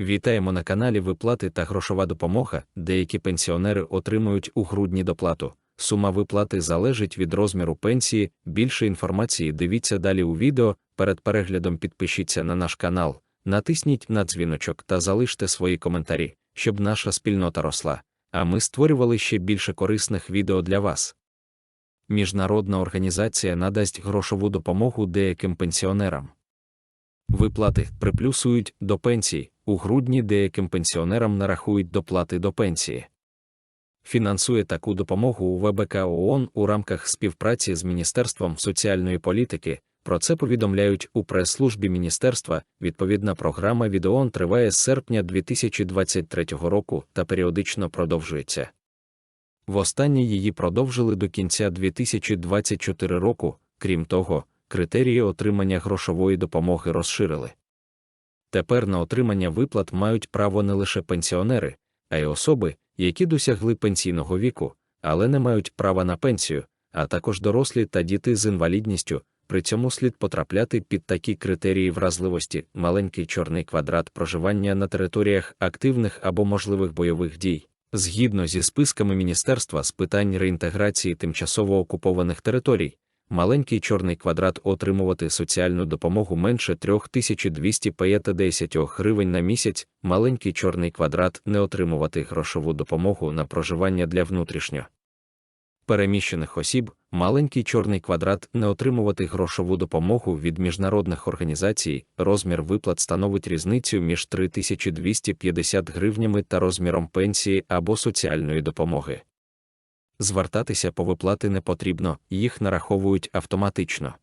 Вітаємо на каналі Виплати та грошова допомога. Деякі пенсіонери отримують у грудні доплату. Сума виплати залежить від розміру пенсії. Більше інформації дивіться далі у відео. Перед переглядом підпишіться на наш канал, натисніть на дзвіночок та залиште свої коментарі, щоб наша спільнота росла. А ми створювали ще більше корисних відео для вас. Міжнародна організація надасть грошову допомогу деяким пенсіонерам. Виплати приплюсують до пенсій. У грудні деяким пенсіонерам нарахують доплати до пенсії. Фінансує таку допомогу у ВБК ООН у рамках співпраці з Міністерством соціальної політики. Про це повідомляють у прес-службі міністерства. Відповідна програма від ООН триває з серпня 2023 року та періодично продовжується. Востаннє її продовжили до кінця 2024 року. Крім того, критерії отримання грошової допомоги розширили. Тепер на отримання виплат мають право не лише пенсіонери, а й особи, які досягли пенсійного віку, але не мають права на пенсію, а також дорослі та діти з інвалідністю. При цьому слід потрапляти під такі критерії вразливості, маленький чорний квадрат проживання на територіях активних або можливих бойових дій. Згідно зі списками Міністерства з питань реінтеграції тимчасово окупованих територій, маленький чорний квадрат отримувати соціальну допомогу менше 3250 гривень на місяць, маленький чорний квадрат не отримувати грошову допомогу на проживання для внутрішньо переміщених осіб, маленький чорний квадрат не отримувати грошову допомогу від міжнародних організацій, розмір виплат становить різницю між 3250 гривнями та розміром пенсії або соціальної допомоги. Звертатися по виплати не потрібно, їх нараховують автоматично.